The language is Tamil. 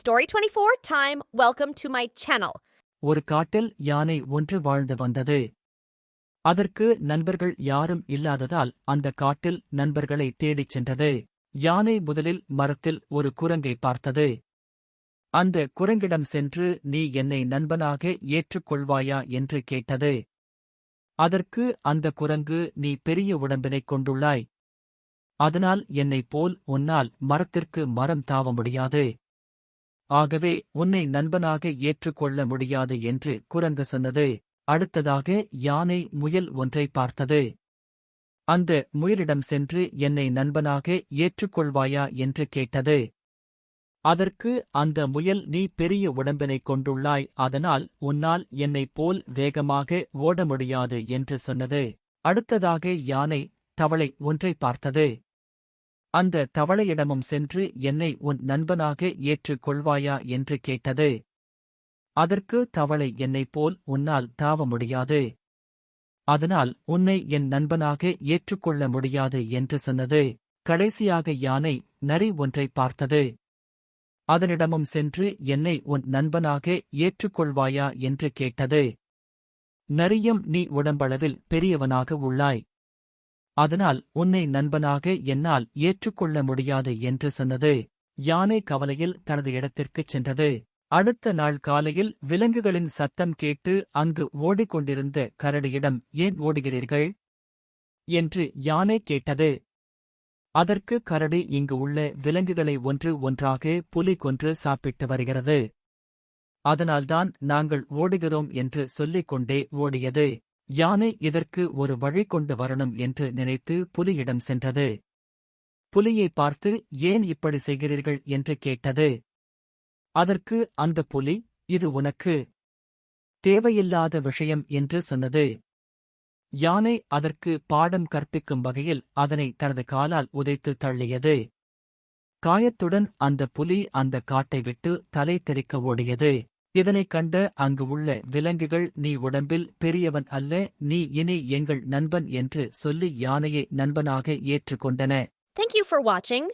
Story twenty four time welcome to my channel ஒரு காட்டில் யானை ஒன்று வாழ்ந்து வந்தது. அதற்கு நண்பர்கள் யாரும் இல்லாததால் அந்த காட்டில் நண்பர்களை தேடிச் சென்றது. யானை முதலில் மரத்தில் ஒரு குரங்கை பார்த்தது. அந்த குரங்கிடம் சென்று நீ என்னை நண்பனாக ஏற்றுக்கொள்வாயா? என்று கேட்டது. அதற்கு அந்த குரங்கு நீ பெரிய உடம்பினைக் கொண்டுள்ளாய். அதனால் என்னைப் போல் உன்னால் மரத்திற்கு மரம் தாவ முடியாது. ஆகவே உன்னை நண்பனாக ஏற்றுக்கொள்ள முடியாது என்று குரங்கு சொன்னது. அடுத்ததாக யானை முயல் ஒன்றை பார்த்தது. அந்த முயலிடம் சென்று என்னை நண்பனாக ஏற்றுக்கொள்வாயா என்று கேட்டது. அதற்கு அந்த முயல் நீ பெரிய உடம்பினைக் கொண்டுள்ளாய் அதனால் உன்னால் என்னைப் போல் வேகமாக ஓட முடியாது என்று சொன்னது. அடுத்ததாக யானை தவளை ஒன்றை பார்த்தது. அந்த தவளையிடமும் சென்று என்னை உன் நண்பனாக ஏற்றுக் கொள்வாயா என்று கேட்டது. அதற்கு தவளை என்னைப் போல் உன்னால் தாவ முடியாது. அதனால் உன்னை என் நண்பனாக ஏற்றுக்கொள்ள முடியாது என்று சொன்னது. கடைசியாக யானை நரி ஒன்றை பார்த்தது. அதனிடமும் சென்று என்னை உன் நண்பனாக ஏற்றுக்கொள்வாயா என்று கேட்டது. நரியும் நீ உடம்பளவில் பெரியவனாக உள்ளாய். அதனால் உன்னை நண்பனாக என்னால் ஏற்றுக்கொள்ள முடியாது என்று சொன்னது. யானை கவலையில் தனது இடத்திற்குச் சென்றது. அடுத்த நாள் காலையில் விலங்குகளின் சத்தம் கேட்டு அங்கு ஓடிக்கொண்டிருந்த கரடியிடம் ஏன் ஓடுகிறீர்கள் என்று யானை கேட்டது. அதற்கு கரடி இங்கு உள்ள விலங்குகளை ஒன்று ஒன்றாக புலி கொன்று சாப்பிட்டு வருகிறது. அதனால்தான் நாங்கள் ஓடுகிறோம் என்று சொல்லிக் கொண்டே ஓடியது. யானை இதற்கு ஒரு வழி கொண்டு வரணும் என்று நினைத்து புலியிடம் சென்றது. புலியை பார்த்து ஏன் இப்படி செய்கிறீர்கள்? என்று கேட்டது. அதற்கு அந்த புலி இது உனக்கு தேவையில்லாத விஷயம் என்று சொன்னது. யானை அதற்கு பாடம் கற்பிக்கும் வகையில் அதனை தனது காலால் உதைத்து தள்ளியது. காயத்துடன் அந்த புலி அந்த காட்டை விட்டு தலை தெறிக்க ஓடியது. இதனைக் கண்ட அங்கு உள்ள விலங்குகள் நீ உடம்பில் பெரியவன் அல்ல நீ இனி எங்கள் நண்பன் என்று சொல்லி யானையை நண்பனாக ஏற்றுக்கொண்டன Thank you for watching.